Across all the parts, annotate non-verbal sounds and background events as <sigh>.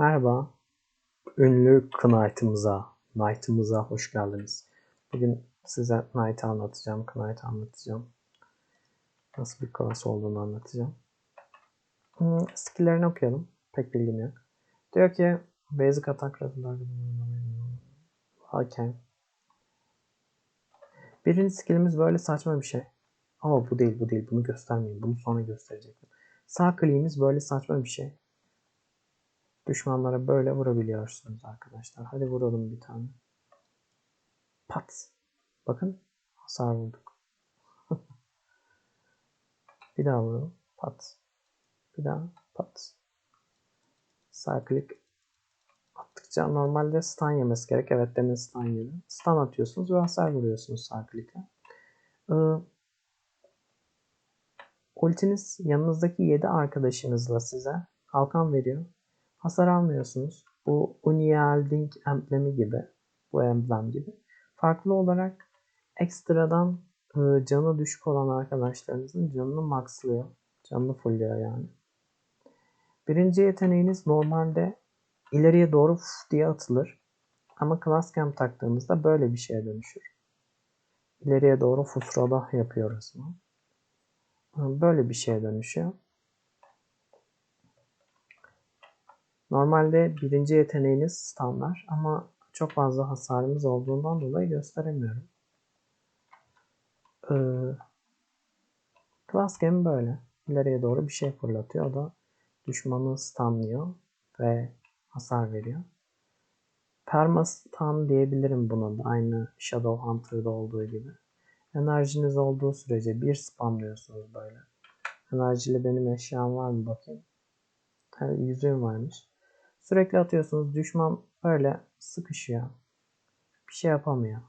Merhaba, ünlü Knight'ımıza, Knight'ımıza hoş geldiniz. Bugün size Knight'ı anlatacağım, Knight'ı anlatacağım. Nasıl bir klas olduğunu anlatacağım. Hmm, skill'lerini okuyalım. Pek bilgim yok. Diyor ki, basic attack Okay. Birinci skillimiz böyle saçma bir şey. Ama bu değil, bu değil. Bunu göstermeyin. Bunu sonra gösterecektim. Sağ kliğimiz böyle saçma bir şey. Düşmanlara böyle vurabiliyorsunuz arkadaşlar. Hadi vuralım bir tane. Pat. Bakın hasar vurduk. <laughs> bir daha vuralım. Pat. Bir daha pat. Sağ klik attıkça normalde stun yemesi gerek. Evet demin stun yedi. Stun atıyorsunuz ve hasar vuruyorsunuz sağ klikle. Ee, ultiniz yanınızdaki 7 arkadaşınızla size kalkan veriyor. Hasar almıyorsunuz. Bu Unyielding emblemi gibi. Bu emblem gibi. Farklı olarak ekstradan e, canı düşük olan arkadaşlarınızın canını maxlıyor. Canını fullüyor yani. Birinci yeteneğiniz normalde ileriye doğru fuf diye atılır. Ama Class Cam taktığımızda böyle bir şeye dönüşür. İleriye doğru fusroda yapıyor resmen. Böyle bir şeye dönüşüyor. Normalde birinci yeteneğiniz standart ama çok fazla hasarımız olduğundan dolayı gösteremiyorum. Ee, Class Game böyle. İleriye doğru bir şey fırlatıyor. O da düşmanı stunlıyor ve hasar veriyor. Perma stun diyebilirim buna da. Aynı Shadow Hunter'da olduğu gibi. Enerjiniz olduğu sürece bir spamlıyorsunuz böyle. Enerjili benim eşyam var mı bakayım. Yani yüzüğüm varmış. Sürekli atıyorsunuz. Düşman öyle sıkışıyor. Bir şey yapamıyor.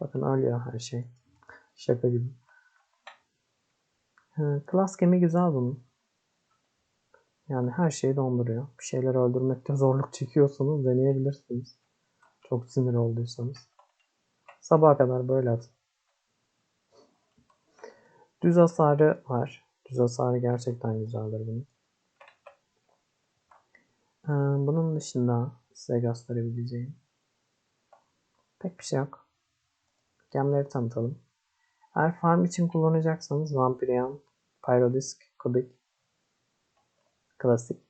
Bakın ölüyor her şey. Şaka gibi. Klas gemi güzel bunun. Yani her şeyi donduruyor. Bir şeyler öldürmekte zorluk çekiyorsanız deneyebilirsiniz. Çok sinir olduysanız. Sabaha kadar böyle atın. Düz hasarı var. Düz hasarı gerçekten güzeldir bunun. Ee, bunun dışında size gösterebileceğim pek bir şey yok. Gemleri tanıtalım. Eğer farm için kullanacaksanız Vampirion, Pyrodisk, Kubik, Klasik.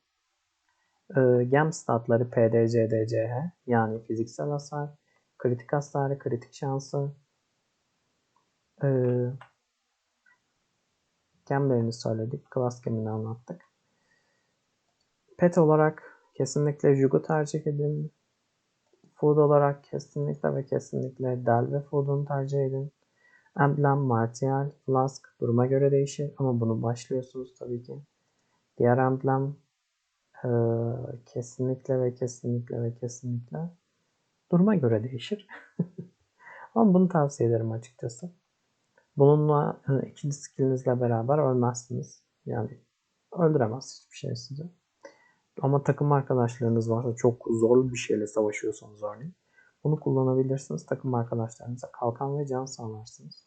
Ee, gem statları PDCDCH yani fiziksel hasar, kritik hasarı, kritik şansı. Ee, gemlerini söyledik. Class gemini anlattık. Pet olarak Kesinlikle Jugo tercih edin. Food olarak kesinlikle ve kesinlikle Del ve Food'unu tercih edin. Emblem, Martial, Flask duruma göre değişir ama bunu başlıyorsunuz tabii ki. Diğer emblem e, kesinlikle ve kesinlikle ve kesinlikle duruma göre değişir. <laughs> ama bunu tavsiye ederim açıkçası. Bununla e, ikinci skillinizle beraber ölmezsiniz. Yani öldüremez hiçbir şey sizi. Ama takım arkadaşlarınız varsa çok zorlu bir şeyle savaşıyorsanız örneğin bunu kullanabilirsiniz. Takım arkadaşlarınıza kalkan ve can sağlarsınız.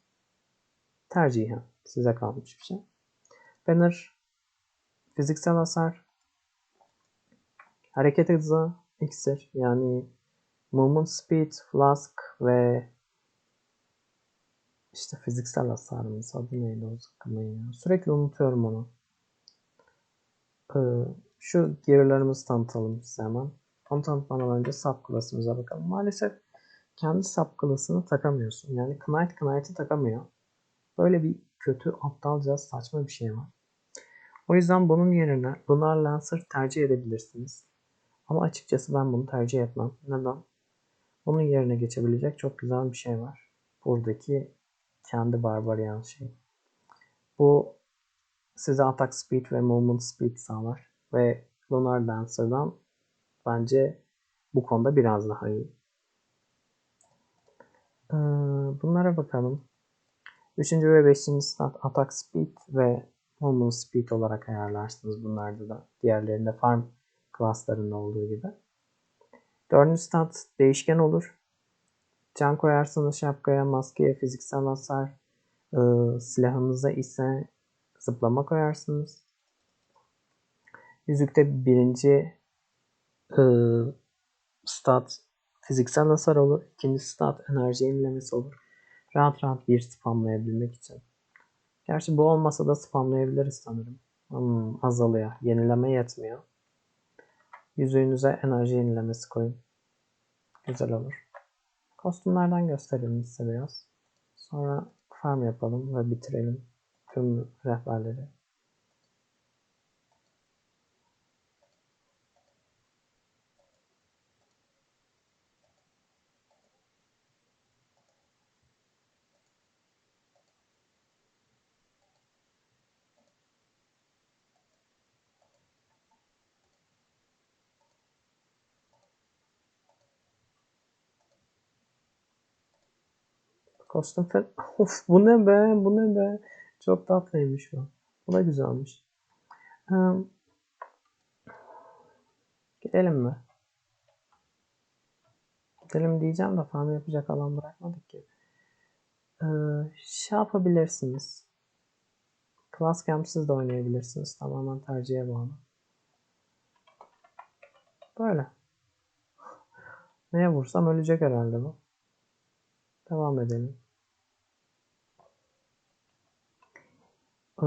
Tercihen size kalmış bir şey. Banner fiziksel hasar hareket hızı iksir yani movement speed, flask ve işte fiziksel hasarımız adı neydi o zaman ya. Sürekli unutuyorum onu. Ee, şu gearlarımızı tanıtalım size hemen. Onu tanıtmadan önce sub klasımıza bakalım. Maalesef kendi sub klasını takamıyorsun. Yani Knight Knight'ı takamıyor. Böyle bir kötü, aptalca, saçma bir şey var. O yüzden bunun yerine Lunar Lancer tercih edebilirsiniz. Ama açıkçası ben bunu tercih etmem. Neden? Bunun yerine geçebilecek çok güzel bir şey var. Buradaki kendi barbarian şey. Bu size attack speed ve movement speed sağlar ve Lunar Dancer'dan bence bu konuda biraz daha iyi. Ee, bunlara bakalım. Üçüncü ve beşinci stat Attack Speed ve Movement Speed olarak ayarlarsınız bunlarda da. Diğerlerinde Farm klaslarında olduğu gibi. Dördüncü stat değişken olur. Can koyarsınız şapkaya, maskeye, fiziksel hasar. Ee, silahınıza ise zıplama koyarsınız. Yüzükte birinci ıı, stat fiziksel hasar olur. İkinci stat enerji yenilemesi olur. Rahat rahat bir spamlayabilmek için. Gerçi bu olmasa da spamlayabiliriz sanırım. Hmm, azalıyor. Yenileme yetmiyor. Yüzüğünüze enerji yenilemesi koyun. Güzel olur. Kostümlerden gösterelim size biraz. Sonra farm yapalım ve bitirelim tüm rehberleri. Falan. <laughs> Of bu ne be? Bu ne be? Çok tatlıymış bu. Bu da güzelmiş. Ee, gidelim mi? Gidelim diyeceğim de farm yapacak alan bırakmadık ki. Ee, şey yapabilirsiniz. Class Camp'siz de oynayabilirsiniz. Tamamen tercihe bağlı. Böyle. <laughs> Neye vursam ölecek herhalde bu. Devam edelim. Ee,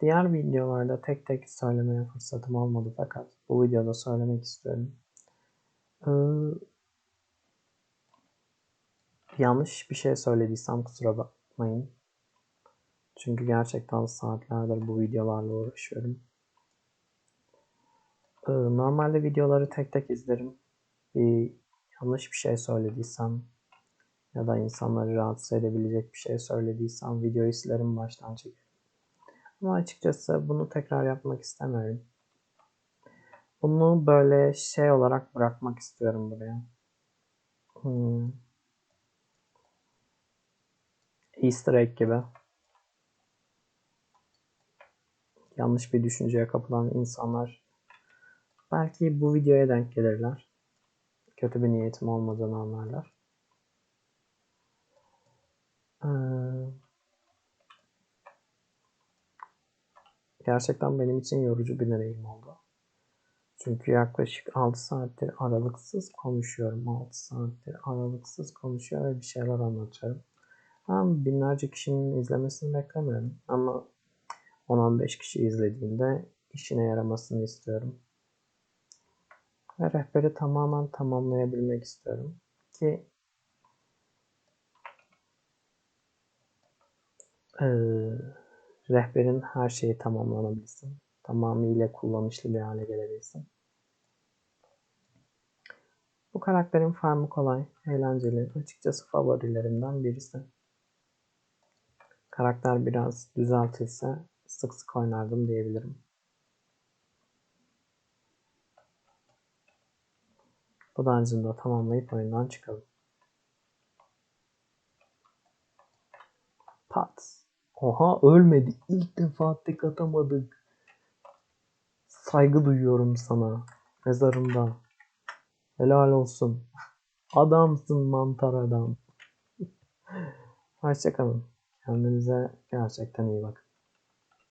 diğer videolarda tek tek söylemeye fırsatım olmadı fakat bu videoda söylemek istiyorum. Ee, yanlış bir şey söylediysem kusura bakmayın. Çünkü gerçekten saatlerdir bu videolarla uğraşıyorum. Ee, normalde videoları tek tek izlerim. Bir yanlış bir şey söylediysem ya da insanları rahatsız edebilecek bir şey söylediysem videoyu silerim baştan çekerim. Ama açıkçası bunu tekrar yapmak istemiyorum. Bunu böyle şey olarak bırakmak istiyorum buraya. Hmm. Easter egg gibi. Yanlış bir düşünceye kapılan insanlar belki bu videoya denk gelirler. Kötü bir niyetim olmadığını anlarlar. Gerçekten benim için yorucu bir deneyim oldu. Çünkü yaklaşık 6 saattir aralıksız konuşuyorum. 6 saattir aralıksız konuşuyor ve bir şeyler anlatıyorum. Ben binlerce kişinin izlemesini beklemiyorum. Ama 10-15 kişi izlediğinde işine yaramasını istiyorum. Ve rehberi tamamen tamamlayabilmek istiyorum. Ki e, rehberin her şeyi tamamlanabilsin. Tamamıyla kullanışlı bir hale gelebilsin. Bu karakterin farmı kolay, eğlenceli. Açıkçası favorilerimden birisi. Karakter biraz düzeltilse sık sık oynardım diyebilirim. Bu dungeon'ı da tamamlayıp oyundan çıkalım. Pat. Oha ölmedi. İlk defa tek atamadık. Saygı duyuyorum sana. Mezarımda. Helal olsun. Adamsın mantar adam. <laughs> Hoşçakalın. Kendinize gerçekten iyi bakın.